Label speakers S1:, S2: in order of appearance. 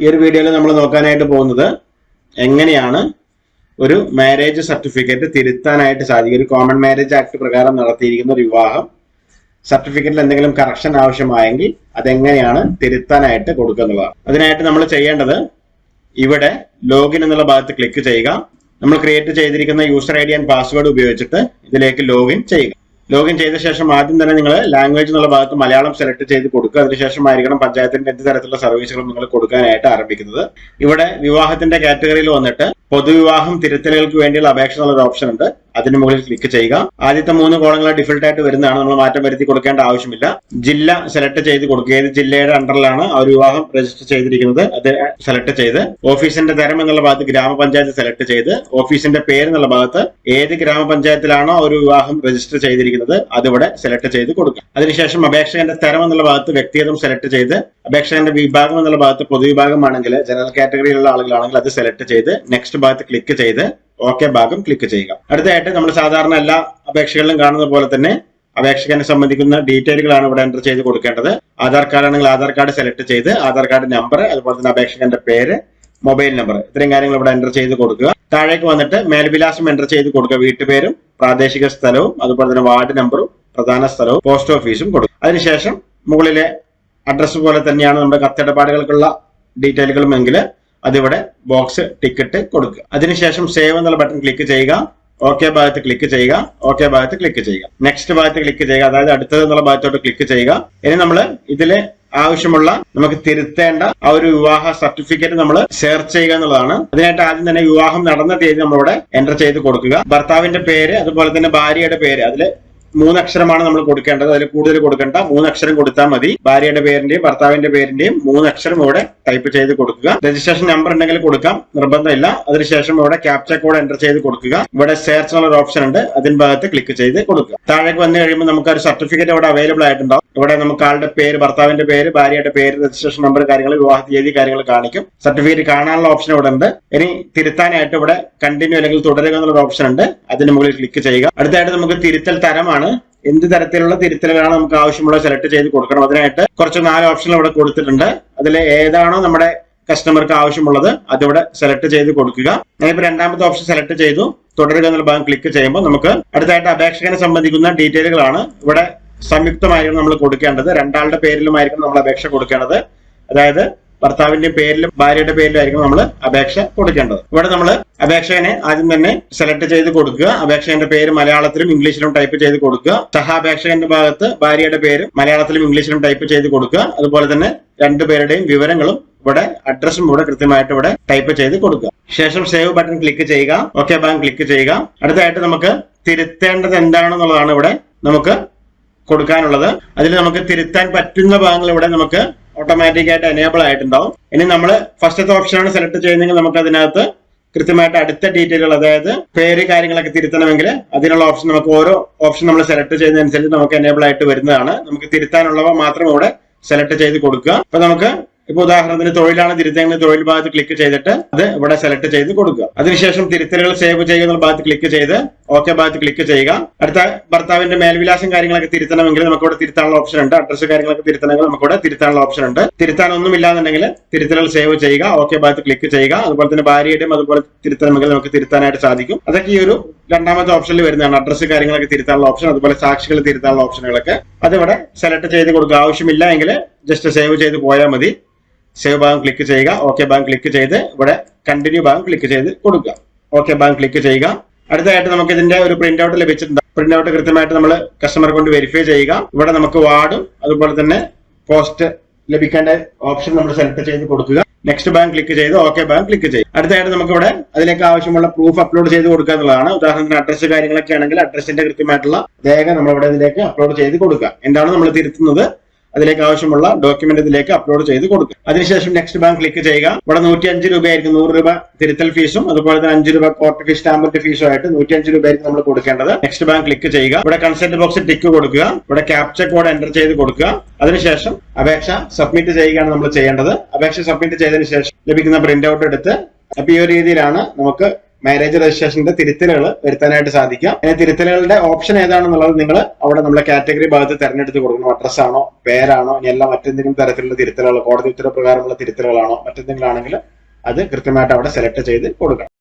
S1: ഈ ഒരു വീഡിയോയിൽ നമ്മൾ നോക്കാനായിട്ട് പോകുന്നത് എങ്ങനെയാണ് ഒരു മാരേജ് സർട്ടിഫിക്കറ്റ് തിരുത്താനായിട്ട് സാധിക്കും. ഒരു കോമൺ മാരേജ് ആക്ട് പ്രകാരം നടത്തിയിരിക്കുന്ന ഒരു വിവാഹം. സർട്ടിഫിക്കറ്റിൽ എന്തെങ്കിലും കറക്ഷൻ ആവശ്യമായെങ്കിൽ അതെങ്ങനെയാണ് തിരുത്താനായിട്ട് കൊടുക്കുക എന്നുള്ളതാണ് അതിനായിട്ട് നമ്മൾ ചെയ്യേണ്ടത് ഇവിടെ ലോഗിൻ എന്നുള്ള ഭാഗത്ത് ക്ലിക്ക് ചെയ്യുക. നമ്മൾ ക്രിയേറ്റ് ചെയ്തിരിക്കുന്ന user I D and password ഉപയോഗിച്ചിട്ട് ഇതിലേക്ക് ലോഗിൻ ചെയ്യുക. ലോഗിൻ ചെയ്ത ശേഷം ആദ്യം തന്നെ നിങ്ങൾ ലാംഗ്വേജ് എന്നുള്ള ഭാഗത്ത് മലയാളം സെലക്ട് ചെയ്ത് കൊടുക്കുക. അതിനുശേഷമായിരിക്കണം പഞ്ചായത്തിന്റെ എന്ത് തരത്തിലുള്ള സർവീസുകളും നിങ്ങൾ കൊടുക്കാനായിട്ട് ആരംഭിക്കുന്നത്. ഇവിടെ വിവാഹത്തിന്റെ കാറ്റഗറിയിൽ വന്നിട്ട് പൊതുവിവാഹം തിരുത്തലുകൾക്ക് വേണ്ടിയുള്ള അപേക്ഷ എന്നുള്ള ഓപ്ഷൻ ഉണ്ട്. അതിന് മുകളിൽ ക്ലിക്ക് ചെയ്യുക. ആദ്യത്തെ മൂന്ന് കോളങ്ങൾ ഡിഫൾട്ട് ആയിട്ട് വരുന്നതാണ്. നമ്മൾ മാറ്റം വരുത്തി കൊടുക്കേണ്ട ആവശ്യമില്ല. ജില്ല സെലക്ട് ചെയ്ത് കൊടുക്കുക. ഏത് ജില്ലയുടെ അണ്ടറിലാണ് ആ ഒരു വിവാഹം രജിസ്റ്റർ ചെയ്തിരിക്കുന്നത്. അത് സെലക്ട് ചെയ്ത് ഓഫീസിന്റെ തരം എന്നുള്ള ഭാഗത്ത് ഗ്രാമപഞ്ചായത്ത് സെലക്ട് ചെയ്ത് ഓഫീസിന്റെ പേര് എന്നുള്ള ഭാഗത്ത് ഏത് ഗ്രാമപഞ്ചായത്തിലാണോ ഒരു വിവാഹം രജിസ്റ്റർ ചെയ്തിരിക്കുന്നത് അതിവിടെ സെലക്ട് ചെയ്ത് കൊടുക്കുക. അതിനുശേഷം അപേക്ഷകന്റെ തരം എന്നുള്ള ഭാഗത്ത് വ്യക്തിഗതം സെലക്ട് ചെയ്ത് അപേക്ഷകന്റെ വിഭാഗം എന്നുള്ള ഭാഗത്ത് പൊതുവിഭാഗമാണെങ്കിൽ ജനറൽ കാറ്റഗറിയിലുള്ള ആളുകളാണെങ്കിൽ അത് സെലക്ട് ചെയ്ത് നെക്സ്റ്റ് ഭാഗത്ത് ക്ലിക്ക് ചെയ്ത് ഓക്കെ ഭാഗം ക്ലിക്ക് ചെയ്യുക. അടുത്തതായിട്ട് നമ്മൾ സാധാരണ എല്ലാ അപേക്ഷകളിലും കാണുന്ന പോലെ തന്നെ അപേക്ഷകനെ സംബന്ധിക്കുന്ന ഡീറ്റെയിലുകളാണ് ഇവിടെ എന്റർ ചെയ്ത് കൊടുക്കേണ്ടത്. ആധാർ കാർഡ് ആണെങ്കിൽ ആധാർ കാർഡ് സെലക്ട് ചെയ്ത് ആധാർ കാർഡ് നമ്പർ അതുപോലെ തന്നെ അപേക്ഷകന്റെ പേര് മൊബൈൽ നമ്പർ ഇത്രയും കാര്യങ്ങൾ ഇവിടെ എന്റർ ചെയ്ത് കൊടുക്കുക. താഴേക്ക് വന്നിട്ട് മേൽവിലാസം എന്റർ ചെയ്ത് കൊടുക്കുക. വീട്ടുപേരും പ്രാദേശിക സ്ഥലവും അതുപോലെ തന്നെ വാർഡ് നമ്പറും പ്രധാന സ്ഥലവും പോസ്റ്റ് ഓഫീസും കൊടുക്കുക. അതിനുശേഷം മുകളിലെ അഡ്രസ്സ് പോലെ തന്നെയാണ് നമ്മുടെ കത്തിടപാടുകൾക്കുള്ള ഡീറ്റെയിലുകളും എങ്കിൽ അതിവിടെ ബോക്സ് ടിക്കറ്റ് കൊടുക്കുക. അതിനുശേഷം സേവ് എന്നുള്ള ബട്ടൺ ക്ലിക്ക് ചെയ്യുക. ഓക്കെ ഭാഗത്ത് ക്ലിക്ക് ചെയ്യുക. ഓക്കെ ഭാഗത്ത് ക്ലിക്ക് ചെയ്യുക. നെക്സ്റ്റ് ഭാഗത്ത് ക്ലിക്ക് ചെയ്യുക. അതായത് അടുത്തത് എന്നുള്ള ഭാഗത്തോട്ട് ക്ലിക്ക് ചെയ്യുക. ഇനി നമ്മൾ ഇതിൽ ആവശ്യമുള്ള നമുക്ക് തിരുത്തേണ്ട ആ ഒരു വിവാഹ സർട്ടിഫിക്കറ്റ് നമ്മൾ സെർച്ച് ചെയ്യുക എന്നുള്ളതാണ്. അതിനായിട്ട് ആദ്യം തന്നെ വിവാഹം നടന്ന തീയതി നമ്മളിവിടെ എന്റർ ചെയ്ത് കൊടുക്കുക. ഭർത്താവിന്റെ പേര് അതുപോലെ തന്നെ ഭാര്യയുടെ പേര്. അതിൽ മൂന്നക്ഷരമാണ് നമ്മൾ കൊടുക്കേണ്ടത്. അതിൽ കൂടുതൽ കൊടുക്കേണ്ട. മൂന്നക്ഷരം കൊടുത്താൽ മതി. ഭാര്യയുടെ പേരിന്റെയും ഭർത്താവിന്റെ പേരിന്റെയും മൂന്നക്ഷരം ഇവിടെ ടൈപ്പ് ചെയ്ത് കൊടുക്കുക. രജിസ്ട്രേഷൻ നമ്പർ ഉണ്ടെങ്കിൽ കൊടുക്കാം. നിർബന്ധമില്ല. അതിനുശേഷം ഇവിടെ ക്യാപ്ച കോഡ് എന്റർ ചെയ്ത് കൊടുക്കുക. ഇവിടെ സെർച്ച് എന്നുള്ള ഓപ്ഷൻ ഉണ്ട്. അതിന് ഭാഗത്ത് ക്ലിക്ക് ചെയ്ത് കൊടുക്കുക. താഴേക്ക് വന്നു കഴിയുമ്പോൾ നമുക്ക് ഒരു സർട്ടിഫിക്കറ്റ് അവിടെ അവൈലബിൾ ആയിട്ടുണ്ടാവും. ഇവിടെ നമുക്ക് ആളുടെ പേര് ഭർത്താവിന്റെ പേര് ഭാര്യയുടെ പേര് രജിസ്ട്രേഷൻ നമ്പർ കാര്യങ്ങൾ വിവാഹ തീയതി കാര്യങ്ങൾ കാണിക്കും. സർട്ടിഫിക്കറ്റ് കാണാനുള്ള ഓപ്ഷൻ ഇവിടെ ഉണ്ട്. ഇനി തിരുത്താനായിട്ട് ഇവിടെ കണ്ടിന്യൂ അല്ലെങ്കിൽ തുടരുക എന്നുള്ള ഓപ്ഷൻ ഉണ്ട്. അതിന് മുകളിൽ ക്ലിക്ക് ചെയ്യുക. അടുത്തായിട്ട് നമുക്ക് തിരുത്തൽ തരമാണ്. എന്ത് തരത്തിലുള്ള തിരുത്തലുകളാണ് നമുക്ക് ആവശ്യമുള്ള സെലക്ട് ചെയ്ത് കൊടുക്കണം. അതിനായിട്ട് കുറച്ച് നാല് ഓപ്ഷനുകൾ ഇവിടെ കൊടുത്തിട്ടുണ്ട്. അതിൽ ഏതാണോ നമ്മുടെ കസ്റ്റമർക്ക് ആവശ്യമുള്ളത് അതിവിടെ സെലക്ട് ചെയ്ത് കൊടുക്കുക. ഞാനിപ്പോ രണ്ടാമത്തെ ഓപ്ഷൻ സെലക്ട് ചെയ്തു. തുടരുക എന്നുള്ള ഭാഗം ക്ലിക്ക് ചെയ്യുമ്പോൾ നമുക്ക് അടുത്തായിട്ട് അപേക്ഷകനെ സംബന്ധിക്കുന്ന ഡീറ്റെയിലുകളാണ് ഇവിടെ സംയുക്തമായിരിക്കും നമ്മൾ കൊടുക്കേണ്ടത്. രണ്ടാളുടെ പേരിലുമായിരിക്കും നമ്മൾ അപേക്ഷ കൊടുക്കേണ്ടത്. അതായത് ഭർത്താവിന്റെ പേരിലും ഭാര്യയുടെ പേരിലായിരിക്കും നമ്മൾ അപേക്ഷ കൊടുക്കേണ്ടത്. ഇവിടെ നമ്മൾ അപേക്ഷകനെ ആദ്യം തന്നെ സെലക്ട് ചെയ്ത് കൊടുക്കുക. അപേക്ഷകന്റെ പേര് മലയാളത്തിലും ഇംഗ്ലീഷിലും ടൈപ്പ് ചെയ്ത് കൊടുക്കുക. സഹാപേക്ഷകന്റെ ഭാഗത്ത് ഭാര്യയുടെ പേര് മലയാളത്തിലും ഇംഗ്ലീഷിലും ടൈപ്പ് ചെയ്ത് കൊടുക്കുക. അതുപോലെ തന്നെ രണ്ടുപേരുടെയും വിവരങ്ങളും ഇവിടെ അഡ്രസ്സും ഇവിടെ കൃത്യമായിട്ട് ഇവിടെ ടൈപ്പ് ചെയ്ത് കൊടുക്കുക. ശേഷം സേവ് ബട്ടൺ ക്ലിക്ക് ചെയ്യുക. ഓക്കെ ബാങ്ക് ക്ലിക്ക് ചെയ്യുക. അടുത്തായിട്ട് നമുക്ക് തിരുത്തേണ്ടത് എന്താണെന്നുള്ളതാണ് ഇവിടെ നമുക്ക് കൊടുക്കാനുള്ളത്. അതിൽ നമുക്ക് തിരുത്താൻ പറ്റുന്ന ഭാഗങ്ങൾ ഇവിടെ നമുക്ക് ഓട്ടോമാറ്റിക് ആയിട്ട് എനേബിൾ ആയിട്ടുണ്ടാവും. ഇനി നമ്മൾ ഫസ്റ്റത്തെ ആണ് സെലക്ട് ചെയ്യുന്നതെങ്കിൽ നമുക്ക് അതിനകത്ത് കൃത്യമായിട്ട് അടുത്ത ഡീറ്റെയിലുകൾ അതായത് പേര് കാര്യങ്ങളൊക്കെ തിരുത്തണമെങ്കിൽ അതിനുള്ള ഓപ്ഷൻ നമുക്ക് ഓരോ ഓപ്ഷൻ നമ്മൾ സെലക്ട് ചെയ്യുന്നതനുസരിച്ച് നമുക്ക് എനേബിൾ ആയിട്ട് വരുന്നതാണ്. നമുക്ക് തിരുത്താനുള്ളവ മാത്രം ഇവിടെ സെലക്ട് ചെയ്ത് കൊടുക്കുക. അപ്പൊ നമുക്ക് ഇപ്പൊ ഉദാഹരണത്തിന് തൊഴിലാണ് തിരുത്തേണ്ടത് തൊഴിൽ ഭാഗത്ത് ക്ലിക്ക് ചെയ്തിട്ട് അത് ഇവിടെ സെലക്ട് ചെയ്ത് കൊടുക്കുക. അതിനുശേഷം തിരുത്തലുകൾ സേവ് ചെയ്യുന്ന ഭാഗത്ത് ക്ലിക്ക് ചെയ്ത് ഓക്കെ ഭാഗത്ത് ക്ലിക്ക് ചെയ്യുക. അടുത്ത ഭർത്താവിന്റെ മേൽവിലാസം കാര്യങ്ങളൊക്കെ തിരുത്തണമെങ്കിൽ നമുക്ക് ഇവിടെ തിരുത്താനുള്ള ഓപ്ഷൻ ഉണ്ട്. അഡ്രസ് കാര്യങ്ങളൊക്കെ തിരുത്തണമെങ്കിൽ നമുക്ക് ഇവിടെ തിരുത്താനുള്ള ഓപ്ഷൻ ഉണ്ട്. തിരുത്താൻ ഒന്നും ഇല്ലാന്നുണ്ടെങ്കിൽ തിരുത്തലുകൾ സേവ് ചെയ്യുക ഓക്കെ ഭാഗത്ത് ക്ലിക്ക് ചെയ്യുക. അതുപോലെ തന്നെ ഭാര്യയുടെയും അതുപോലെ തിരുത്തണമെങ്കിൽ നമുക്ക് തിരുത്താനായിട്ട് സാധിക്കും. അതൊക്കെ ഈ ഒരു രണ്ടാമത്തെ ഓപ്ഷനിൽ വരുന്നതാണ്. അഡ്രസ് കാര്യങ്ങളൊക്കെ തിരുത്താനുള്ള ഓപ്ഷൻ അതുപോലെ സാക്ഷികൾ തിരുത്താനുള്ള ഓപ്ഷനുകളൊക്കെ അതിവിടെ സെലക്ട് ചെയ്ത് കൊടുക്കുക. ആവശ്യമില്ല എങ്കിൽ ജസ്റ്റ് സേവ് ചെയ്ത് പോയാൽ മതി. സേവ് ഭാഗം ക്ലിക്ക് ചെയ്യുക. ഓക്കെ ഭാഗം ക്ലിക്ക് ചെയ്ത് ഇവിടെ കണ്ടിന്യൂ ഭാഗം ക്ലിക്ക് ചെയ്ത് കൊടുക്കുക. ഓക്കെ ഭാഗം ക്ലിക്ക് ചെയ്യുക. അടുത്തതായിട്ട് നമുക്ക് ഇതിന്റെ ഒരു പ്രിന്റ് ഔട്ട് ലഭിച്ചിട്ടുണ്ട്. പ്രിന്റ് ഔട്ട് കൃത്യമായിട്ട് നമ്മൾ കസ്റ്റമർ കൊണ്ട് വെരിഫൈ ചെയ്യുക. ഇവിടെ നമുക്ക് വാർഡും അതുപോലെ തന്നെ പോസ്റ്റ് ലഭിക്കേണ്ട ഓപ്ഷൻ നമ്മൾ സെലക്ട് ചെയ്ത് കൊടുക്കുക. നെക്സ്റ്റ് ബാങ്ക് ക്ലിക്ക് ചെയ്ത് ഓക്കെ ബാങ്ക് ക്ലിക്ക് ചെയ്യും അടുത്തായിട്ട് നമുക്ക് ഇവിടെ അതിലേക്ക് ആവശ്യമുള്ള പ്രൂഫ് അപ്ലോഡ് ചെയ്ത് കൊടുക്കുക എന്നുള്ളതാണ്. ഉദാഹരണത്തിന് അഡ്രസ് കാര്യങ്ങളൊക്കെ ആണെങ്കിൽ അഡ്രസ്സിന്റെ കൃത്യമായിട്ടുള്ള രേഖ നമ്മൾ ഇവിടെ ഇതിലേക്ക് അപ്ലോഡ് ചെയ്ത് കൊടുക്കുക. എന്താണ് നമ്മൾ തിരുത്തുന്നത്? അതിലേക്ക് ആവശ്യമുള്ള ഡോക്യുമെന്റ് ഇതിലേക്ക് അപ്ലോഡ് ചെയ്ത് കൊടുക്കുക. അതിനുശേഷം നെക്സ്റ്റ് ബാങ്ക് ക്ലിക്ക് ചെയ്യുക. ഇവിടെ നൂറ്റി അഞ്ച് രൂപയായിരിക്കും. നൂറ് രൂപ തിരുത്തൽ ഫീസും അതുപോലെ തന്നെ അഞ്ച് രൂപ കോർട്ട് ഫീസ് സ്റ്റാമ്പിന്റെ ഫീസും ആയിട്ട് നൂറ്റി അഞ്ച് രൂപയായിരിക്കും നമ്മൾ കൊടുക്കേണ്ടത്. നെക്സ്റ്റ് ബാങ്ക് ക്ലിക്ക് ചെയ്യുക. ഇവിടെ കൺസെന്റ് ബോക്സ് ടിക്ക് കൊടുക്കുക. ഇവിടെ ക്യാപ്ചർ കോഡ് എന്റർ ചെയ്ത് കൊടുക്കുക. അതിനുശേഷം അപേക്ഷ സബ്മിറ്റ് ചെയ്യുകയാണ് നമ്മൾ ചെയ്യേണ്ടത്. അപേക്ഷ സബ്മിറ്റ് ചെയ്തതിനു ശേഷം ലഭിക്കുന്ന പ്രിന്റ് ഔട്ട് എടുത്ത് അപ്പൊ ഈ ഒരു രീതിയിലാണ് നമുക്ക് മാരേജ് രജിസ്ട്രേഷന്റെ തിരുത്തലുകൾ വരുത്താനായിട്ട് സാധിക്കാം. ഇനി തിരുത്തലുകളുടെ ഓപ്ഷൻ ഏതാണെന്നുള്ളത് നിങ്ങൾ അവിടെ നമ്മുടെ കാറ്റഗറി ഭാഗത്ത് തിരഞ്ഞെടുത്ത് കൊടുക്കണം അഡ്രസ് ആണോ പേരാണോ ഇനി അല്ല മറ്റെന്തെങ്കിലും തരത്തിലുള്ള തിരുത്തലുകൾ കോടതി ഉത്തരവ് പ്രകാരമുള്ള തിരുത്തലുകളാണോ മറ്റെന്തെങ്കിലും ആണെങ്കിൽ അത് കൃത്യമായിട്ട് അവിടെ സെലക്ട് ചെയ്ത് കൊടുക്കണം.